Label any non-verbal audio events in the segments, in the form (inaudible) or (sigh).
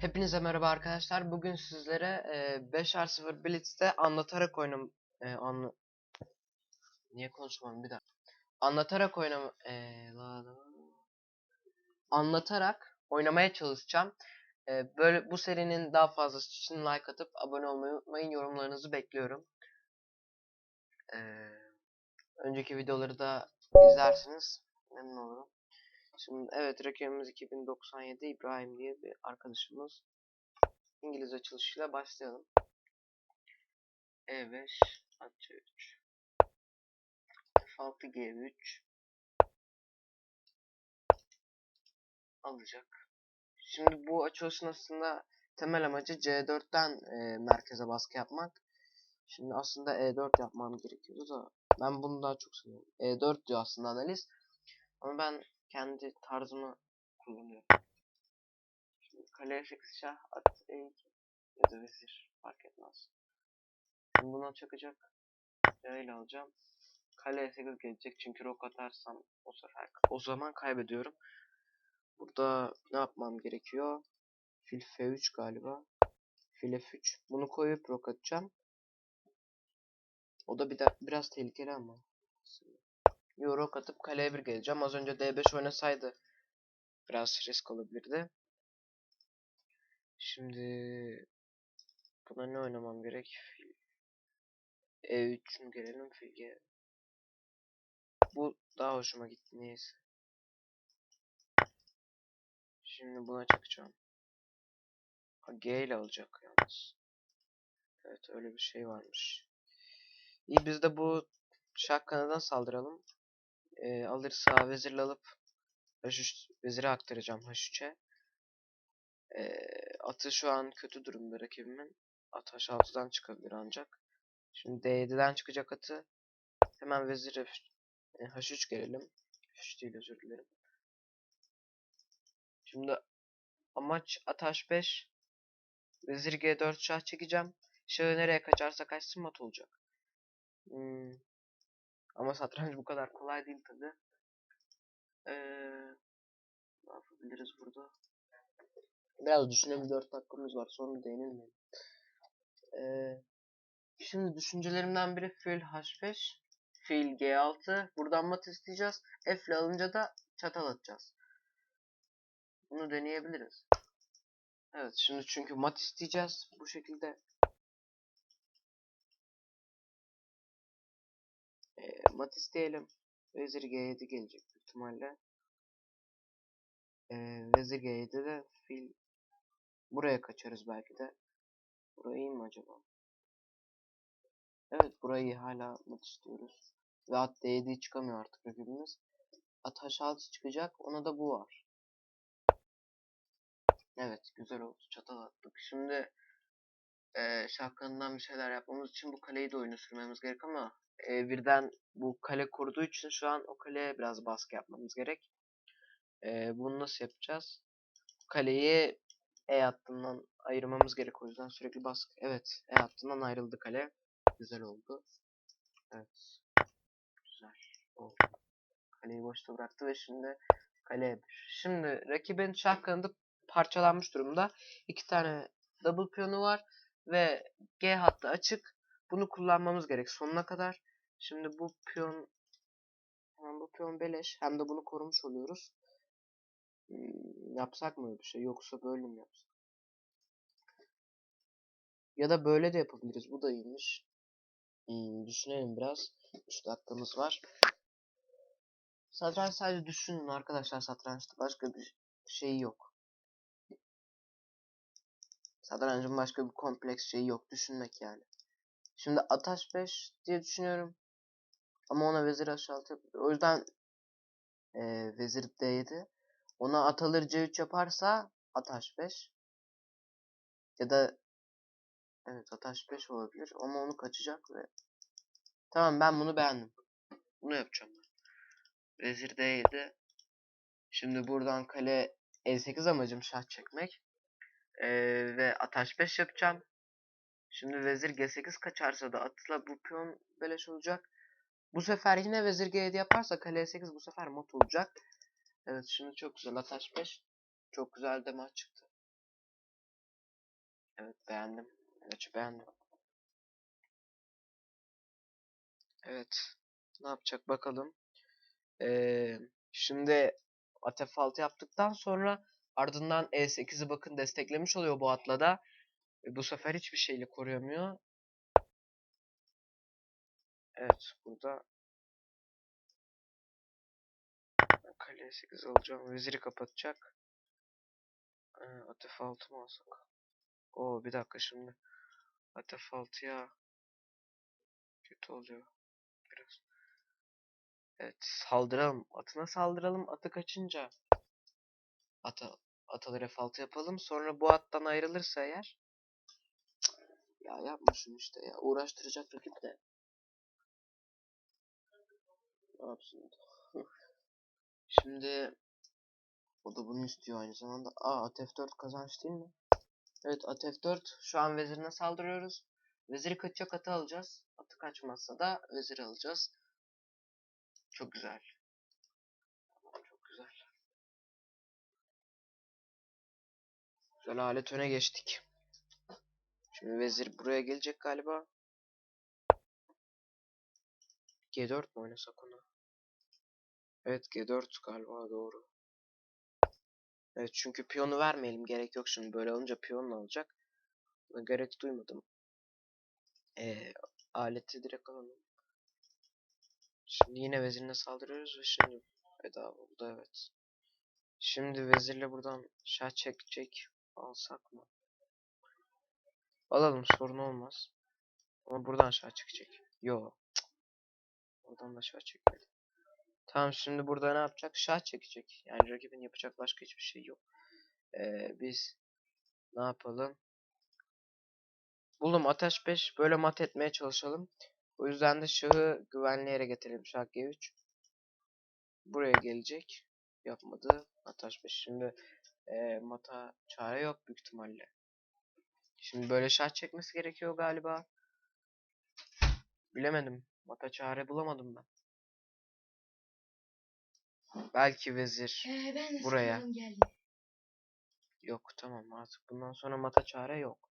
Hepinize merhaba arkadaşlar. Bugün sizlere e, 5R0 Blitz'te anlatarak oynam e, anla Niye konuşmam bir daha. Anlatarak oynam e, la, la, anlatarak oynamaya çalışacağım. E, böyle bu serinin daha fazlası için like atıp abone olmayı unutmayın. Yorumlarınızı bekliyorum. E, önceki videoları da izlersiniz. Memnun olurum. Şimdi evet rakibimiz 2097 İbrahim diye bir arkadaşımız. İngiliz açılışıyla başlayalım. E5 atça 3 F6 G3 alacak. Şimdi bu açılışın aslında temel amacı C4'ten e, merkeze baskı yapmak. Şimdi aslında E4 yapmam gerekiyordu da ben bunu daha çok seviyorum. E4 diyor aslında analiz. Ama ben kendi tarzımı kullanıyorum. Şimdi kaleye 8 şah at E2 ya da vezir fark etmez. Şimdi buna çakacak. İle alacağım. Kaleye 8 gelecek çünkü rok atarsam o sefer o zaman kaybediyorum. Burada ne yapmam gerekiyor? Fil F3 galiba. Fil F3. Bunu koyup rok atacağım. O da bir de biraz tehlikeli ama. Yo rok atıp kaleye bir geleceğim. Az önce D5 oynasaydı biraz risk olabilirdi. Şimdi buna ne oynamam gerek? Fil E3 mü gelelim fil G. Bu daha hoşuma gitti neyse. Şimdi buna çakacağım. Ha, G ile alacak yalnız. Evet öyle bir şey varmış. İyi biz de bu şah kanadan saldıralım. Ee, alırsa vezirle alıp H3 vezire aktaracağım H3'e. Ee, atı şu an kötü durumda rakibimin. At H6'dan çıkabilir ancak. Şimdi D7'den çıkacak atı. Hemen vezir F e, H3 gelelim. H3 değil özür dilerim. Şimdi amaç at H5. Vezir G4 şah çekeceğim. Şahı nereye kaçarsa kaçsın mat olacak. Hmm. Ama satranç bu kadar kolay değil tabi. Ee, ne yapabiliriz burada? Biraz düşünelim 4 dakikamız var sonra değinilmeyelim. Ee, şimdi düşüncelerimden biri fil H5, fil G6. Buradan mat isteyeceğiz. F ile alınca da çatal atacağız. Bunu deneyebiliriz. Evet şimdi çünkü mat isteyeceğiz. Bu şekilde e, mat isteyelim. Vezir G7 gelecek büyük ihtimalle. E, Vezir G7'de de fil buraya kaçarız belki de. Burayı iyi mi acaba? Evet burayı hala mat istiyoruz. Ve at D7 çıkamıyor artık rakibimiz. At H6 çıkacak. Ona da bu var. Evet güzel oldu. Çatal attık. Şimdi e, şahkanından bir şeyler yapmamız için bu kaleyi de oyunu sürmemiz gerek ama e, birden bu kale kurduğu için şu an o kaleye biraz baskı yapmamız gerek. E, bunu nasıl yapacağız? Kaleyi E hattından ayırmamız gerek o yüzden sürekli baskı. Evet E hattından ayrıldı kale. Güzel oldu. Evet. Güzel oldu. Kaleyi boşta bıraktı ve şimdi kaleye. Şimdi rakibin şah kanadı parçalanmış durumda. İki tane double piyonu var ve G hattı açık. Bunu kullanmamız gerek sonuna kadar. Şimdi bu piyon hem bu piyon beleş hem de bunu korumuş oluyoruz. Hmm, yapsak mı bir şey yoksa böyle mi yapsak? Ya da böyle de yapabiliriz. Bu da iyiymiş. Hmm, düşünelim biraz. 3 dakikamız var. Satranç sadece düşünün arkadaşlar satrançta başka bir şey yok. Satrancın başka bir kompleks şeyi yok. Düşünmek yani. Şimdi ataş 5 diye düşünüyorum. Ama ona vezir H6 O yüzden e, vezir D7. Ona at alır C3 yaparsa at H5. Ya da evet at H5 olabilir. Ama onu kaçacak ve tamam ben bunu beğendim. Bunu yapacağım ben. Vezir D7. Şimdi buradan kale E8 amacım şah çekmek. Ee, ve at H5 yapacağım. Şimdi vezir G8 kaçarsa da atla bu piyon beleş olacak. Bu sefer yine vezir G7 yaparsa kale E8 bu sefer mat olacak. Evet şimdi çok güzel at H5. Çok güzel de maç çıktı. Evet beğendim. Maçı beğendim. Evet. Ne yapacak bakalım. Ee, şimdi Atef 6 yaptıktan sonra ardından E8'i bakın desteklemiş oluyor bu atla da. E, bu sefer hiçbir şeyle koruyamıyor. Evet burada Kale 8 alacağım. Veziri kapatacak. Ee, Atef 6 mı alsak? Oo bir dakika şimdi. Atef 6'ya kötü oluyor. Biraz. Evet saldıralım. Atına saldıralım. Atı kaçınca ata, ataları F6 yapalım. Sonra bu attan ayrılırsa eğer ya yapma işte ya. Uğraştıracak rakip de. Yapsın? (laughs) Şimdi o da bunu istiyor aynı zamanda. Aa at F4 kazanç değil mi? Evet at F4 şu an vezirine saldırıyoruz. Veziri kaçacak atı alacağız. Atı kaçmazsa da veziri alacağız. Çok güzel. Çok güzel. Güzel alet öne geçtik. Şimdi vezir buraya gelecek galiba. G4 mi oynasak onu? Evet G4 galiba doğru. Evet çünkü piyonu vermeyelim gerek yok şimdi böyle olunca piyonla alacak. Gerek duymadım. Ee, aleti direkt alalım. Şimdi yine vezirine saldırıyoruz ve şimdi bedava oldu evet. Şimdi vezirle buradan şah çekecek alsak mı? Alalım sorun olmaz. Ama buradan şah çekecek. Yo. Oradan da şah çekmedi. Tamam şimdi burada ne yapacak? Şah çekecek. Yani rakibin yapacak başka hiçbir şey yok. Ee, biz ne yapalım? Buldum ateş 5 böyle mat etmeye çalışalım. O yüzden de şahı güvenli yere getirelim. Şah G3. Buraya gelecek. Yapmadı. Ateş 5. Şimdi e, mata çare yok büyük ihtimalle. Şimdi böyle şah çekmesi gerekiyor galiba. Bilemedim. Mata çare bulamadım ben. Belki vezir. Ee, ben Buraya. Yok tamam artık bundan sonra mata çare yok.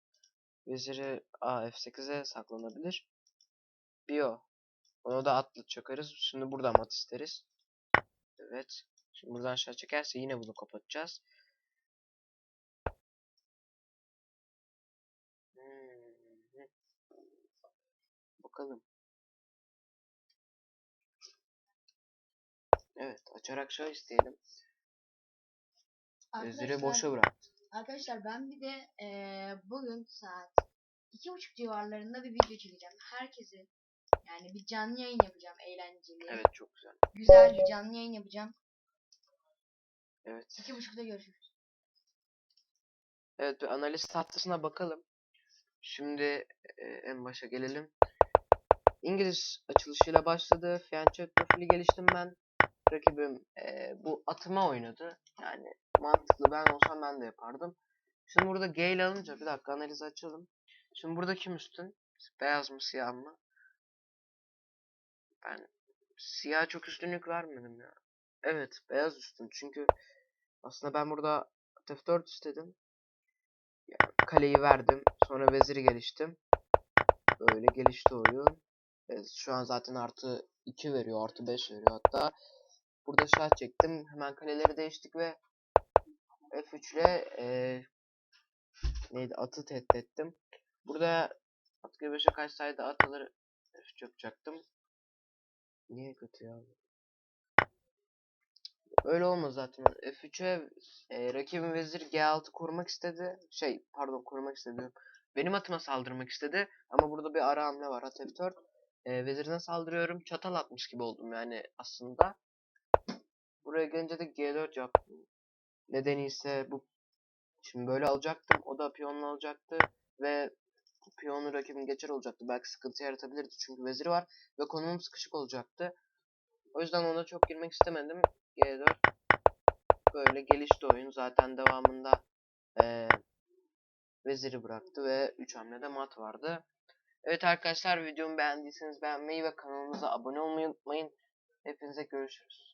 Veziri A F8'e saklanabilir. Bio. Onu da atlı çakarız. Şimdi buradan mat isteriz. Evet. Şimdi buradan aşağı çekerse yine bunu kapatacağız. Hmm. Bakalım. Evet açarak şah isteyelim. Veziri boşa bırak. Arkadaşlar ben bir de eee, bugün saat iki buçuk civarlarında bir video çekeceğim. Herkese yani bir canlı yayın yapacağım eğlenceli. Evet çok güzel. Güzel bir canlı yayın yapacağım. Evet. İki buçukta görüşürüz. Evet bir analiz tahtasına bakalım. Şimdi e, en başa gelelim. İngiliz açılışıyla başladı. Fiyanchet profili geliştim ben. Rakibim e, bu atıma oynadı. Yani mantıklı ben olsam ben de yapardım. Şimdi burada Gale alınca bir dakika analizi açalım. Şimdi burada kim üstün? Beyaz mı siyah mı? Ben siyah çok üstünlük vermedim ya. Evet beyaz üstün çünkü aslında ben burada F4 istedim. Yani kaleyi verdim. Sonra veziri geliştim. Böyle gelişti oyun. Şu an zaten artı 2 veriyor. Artı 5 veriyor hatta. Burada şah çektim. Hemen kaleleri değiştik ve F3 ile e, neydi atı tehdit ettim. Burada at G5'e kaçsaydı ataları F3 yapacaktım. Niye kötü ya? Öyle olmaz zaten. F3'e e, rakibin vezir G6 korumak istedi. Şey pardon korumak istedi. Benim atıma saldırmak istedi. Ama burada bir ara hamle var. At F4. E, vezirine saldırıyorum. Çatal atmış gibi oldum yani aslında. Buraya gelince de G4 yaptım. Nedeni ise bu. Şimdi böyle alacaktım. O da piyonla alacaktı. Ve piyonu rakibin geçer olacaktı. Belki sıkıntı yaratabilirdi. Çünkü veziri var. Ve konumum sıkışık olacaktı. O yüzden ona çok girmek istemedim. G4 böyle gelişti oyun. Zaten devamında eee veziri bıraktı ve 3 hamlede mat vardı. Evet arkadaşlar videomu beğendiyseniz beğenmeyi ve kanalımıza abone olmayı unutmayın. Hepinize görüşürüz.